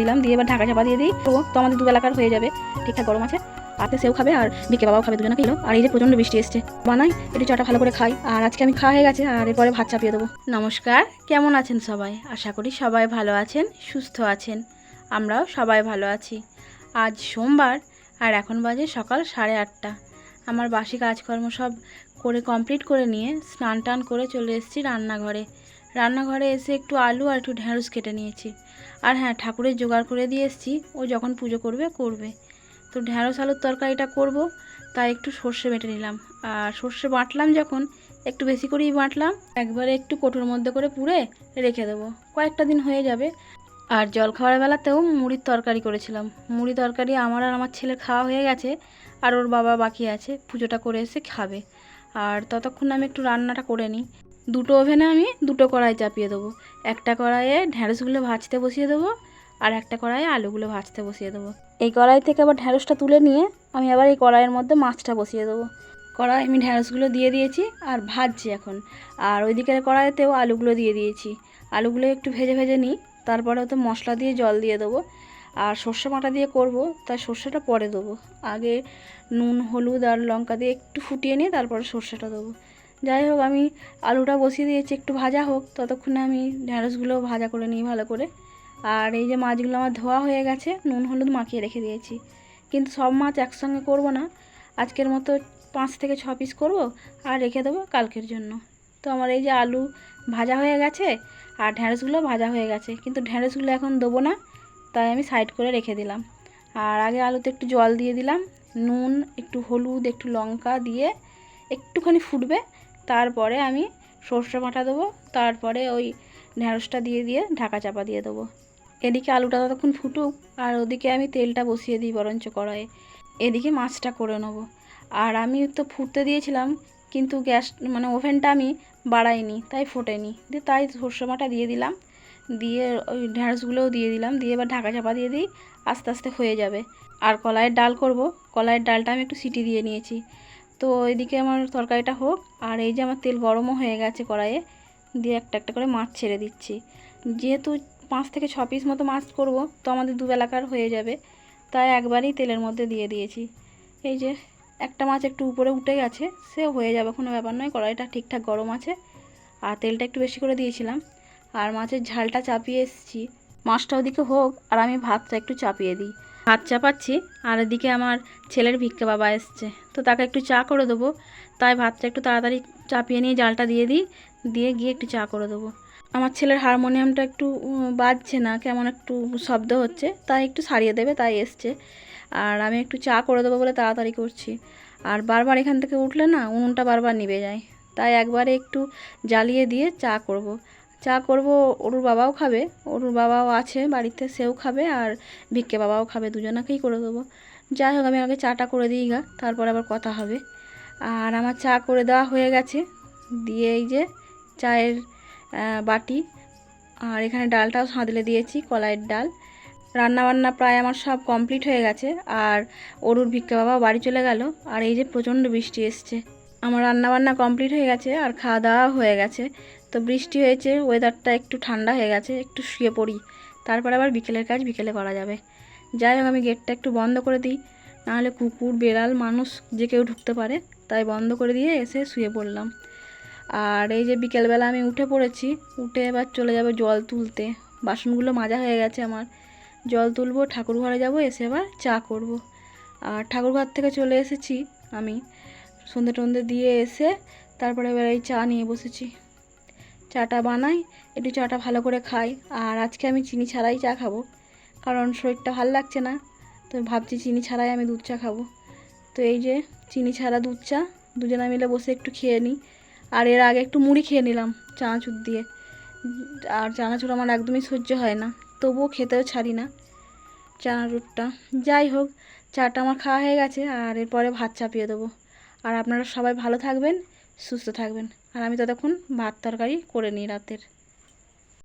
দিলাম, দিয়ে এবার ঢাকা চাপা দিয়ে দিই। তো আমাদের দুবেলাকার হয়ে যাবে ঠিকঠাক গরম আছে। আপনি সেও খাবে আর বিকে বাবাও খাবে দুজনে খেলো আর এই যে প্রচণ্ড বৃষ্টি এসছে। বানাই, একটু চাটা ভালো করে খাই। আর আজকে আমি খাওয়া হয়ে গেছে, আর এরপরে ভাত চাপিয়ে দেবো। নমস্কার, কেমন আছেন সবাই? আশা করি সবাই ভালো আছেন, সুস্থ আছেন। আমরাও সবাই ভালো আছি। আজ সোমবার, আর এখন বাজে সকাল সাড়ে আটটা। আমার বাসি কাজকর্ম সব করে কমপ্লিট করে নিয়ে স্নান টান করে চলে এসেছি রান্নাঘরে। রান্নাঘরে এসে একটু আলু আর একটু ঢ্যাঁড়স কেটে নিয়েছি। আর হ্যাঁ ঠাকুরের জোগাড় করে দিয়ে এসেছি, ও যখন পুজো করবে করবে। তো ঢ্যাঁড়স আলুর তরকারিটা করব, তাই একটু সর্ষে বেটে নিলাম। আর সর্ষে বাটলাম যখন, একটু বেশি করেই বাটলাম, একবারে একটু কোটোর মধ্যে করে পুড়ে রেখে দেবো। কয়েকটা দিন হয়ে যাবে। আর জল খাওয়ার বেলাতেও মুড়ির তরকারি করেছিলাম। মুড়ি তরকারি আমার আর আমার ছেলের খাওয়া হয়ে গেছে, আর ওর বাবা বাকি আছে, পুজোটা করে এসে খাবে। আর ততক্ষণ আমি একটু রান্নাটা করে নিই। দুটো ওভেনে আমি দুটো কড়াই চাপিয়ে দেবো। একটা কড়াইয়ে ঢ্যাঁড়সগুলো ভাজতে বসিয়ে দেবো আর একটা কড়াইয়ে আলুগুলো ভাজতে বসিয়ে দেবো। এই কড়াই থেকে আবার ঢ্যাঁড়সটা তুলে নিয়ে আমি আবার এই কড়াইয়ের মধ্যে মাছটা বসিয়ে দেবো। কড়াই আমি ঢ্যাঁড়সগুলো দিয়ে দিয়েছি আর ভাজছি এখন। আর ওইদিকের কড়াইতেও আলুগুলো দিয়ে দিয়েছি। আলুগুলো একটু ভেজে ভেজে নিই, তারপরে ওতে মশলা দিয়ে জল দিয়ে দেবো। আর সর্ষে বাটা দিয়ে করব তাই সর্ষেটা পরে দেবো। আগে নুন, হলুদ আর লঙ্কা দিয়ে একটু ফুটিয়ে নিয়ে তারপরে সর্ষেটা দেবো। যাই হোক, আমি আলুটা বসিয়ে দিয়েছি, একটু ভাজা হোক। ততক্ষণে আমি ঢ্যাঁড়সগুলো ভাজা করে নিই ভালো করে। আর এই যে মাছগুলো আমার ধোয়া হয়ে গেছে, নুন হলুদ মাখিয়ে রেখে দিয়েছি। কিন্তু সব মাছ একসঙ্গে করব না। আজকের মতো পাঁচ থেকে ছ পিস করব আর রেখে দেবো কালকের জন্য। তো আমার এই যে আলু ভাজা হয়ে গেছে আর ঢ্যাঁড়সগুলো ভাজা হয়ে গেছে। কিন্তু ঢ্যাঁড়সগুলো এখন দেবো না, তাই আমি সাইড করে রেখে দিলাম। আর আগে আলুতে একটু জল দিয়ে দিলাম, নুন, একটু হলুদ, একটু লঙ্কা দিয়ে একটুখানি ফুটবে। তারপরে আমি সর্ষে বাটা দেবো, তারপরে ওই ঢ্যাঁড়সটা দিয়ে দিয়ে ঢাকা চাপা দিয়ে দেবো। এদিকে আলুটা ততক্ষণ ফুটুক, আর ওদিকে আমি তেলটা বসিয়ে দিই বরঞ্চ কড়াইয়ে। এদিকে মাছটা করে নেব। আর আমি তো ফুটতে দিয়েছিলাম, কিন্তু গ্যাস মানে ওভেনটা আমি বাড়াইনি, তাই ফোটেনি। দিয়ে তাই সর্ষে বাটা দিয়ে দিলাম। দিয়ে ওই ঢ্যাঁড়সগুলোও দিয়ে দিলাম, দিয়ে এবার ঢাকা চাপা দিয়ে দিই, আস্তে আস্তে হয়ে যাবে। আর কলাইয়ের ডাল করব, কলাইয়ের ডালটা আমি একটু সিটি দিয়ে নিয়েছি। তো এদিকে আমার তরকারিটা হোক, আর এই যে আমার তেল গরমও হয়ে গেছে কড়াইয়ে, দিয়ে একটা একটা করে মাছ ছেড়ে দিচ্ছি। যেহেতু পাঁচ থেকে ছ পিস মতো মাছ করব, তো আমাদের দুবেলাকার হয়ে যাবে, তাই একবারই তেলের মধ্যে দিয়ে দিয়েছি। এই যে একটা মাছ একটু উপরে উঠে গেছে সে হয়ে যাবে, কোনো ব্যাপার নয়, কড়াইটা ঠিকঠাক গরম আছে, আর তেলটা একটু বেশি করে দিয়েছিলাম, আর মাছের ঝালটা চাপিয়ে এসেছি। মাছটা ওদিকে হোক, আর আমি ভাতটা একটু চাপিয়ে দিই। ভাত চাপাচ্ছি, আর এদিকে আমার ছেলের ভিক্ষে বাবা এসছে। তো তাকে একটু চা করে দেবো। তাই ভাতটা একটু তাড়াতাড়ি চাপিয়ে নিয়ে জালটা দিয়ে দিই, দিয়ে গিয়ে একটু চা করে দেবো। আমার ছেলের হারমোনিয়ামটা একটু বাজছে না, কেমন একটু শব্দ হচ্ছে, তাই একটু সারিয়ে দেবে, তাই এসছে। আর আমি একটু চা করে দেবো বলে তাড়াতাড়ি করছি। আর বারবার এখান থেকে উঠলে না, উনুনটা বারবার নিভে যায়। তাই একবারে একটু জ্বালিয়ে দিয়ে চা করব। চা করব ওরুর বাবাও খাবে। ওরুর বাবাও আছে বাড়িতে, সেও খাবে আর ভিক্ষে বাবাও খাবে, দুজনাকেই করে দেবো। যাই হোক, আমি আগে চাটা করে দিই গা, তারপর আবার কথা হবে। আর আমার চা করে দেওয়া হয়ে গেছে। দিয়ে এই যে চায়ের বাটি। আর এখানে ডালটাও সাঁতলে দিয়েছি, কলাইয়ের ডাল। রান্নাবান্না প্রায় আমার সব কমপ্লিট হয়ে গেছে। আর অরুর ভিক্ষা বাবা বাড়ি চলে গেল। আর এই যে প্রচণ্ড বৃষ্টি এসছে। আমার রান্নাবান্না কমপ্লিট হয়ে গেছে আর খাওয়া দাওয়া হয়ে গেছে। তো বৃষ্টি হয়েছে ওয়েদারটা একটু ঠান্ডা হয়ে গেছে, একটু শুয়ে পড়ি। তারপর আবার বিকেলের কাজ বিকেলে করা যাবে। যাই হোক, আমি গেটটা একটু বন্ধ করে দিই। নাহলে কুকুর, বেড়াল, মানুষ যে কেউ ঢুকতে পারে, তাই বন্ধ করে দিয়ে এসে শুয়ে পড়লাম। আর এই যে বিকেলবেলা আমি উঠে পড়েছি, উঠে এবার চলে যাবে জল তুলতে। বাসনগুলো মাজা হয়ে গেছে আমার। জল তুলবো ঠাকুর ঘরে যাব, এসে এবার চা করব। আর ঠাকুর ঘর থেকে চলে এসেছি আমি। সন্ধে টন্ধে দিয়ে এসে তারপরে এবার এই চা নিয়ে বসেছি। চাটা বানাই, একটু চাটা ভালো করে খাই, আর আজকে আমি চিনি ছাড়াই চা খাব। কারণ শরীরটা ভালো লাগছে না, তো ভাবছি চিনি ছাড়াই আমি দুধ চা খাব। তো এই যে চিনি ছাড়া দুধ চা, দুজনে মিলে বসে একটু খেয়ে নিই। আর এর আগে একটু মুড়ি খেয়ে নিলাম চানাচুর দিয়ে। আর চানাচুর আমার একদমই সহ্য হয় না, তবুও খেতেও ছাড়ি না চানাচুরটা। যাই হোক, চাটা আমার খাওয়া হয়ে গেছে, আর এরপরে ভাত চাপিয়ে দেবো। আর আপনারা সবাই ভালো থাকবেন, সুস্থ থাকবেন। আর আমি ততক্ষণ ভাত তরকারি করে নিই রাতের।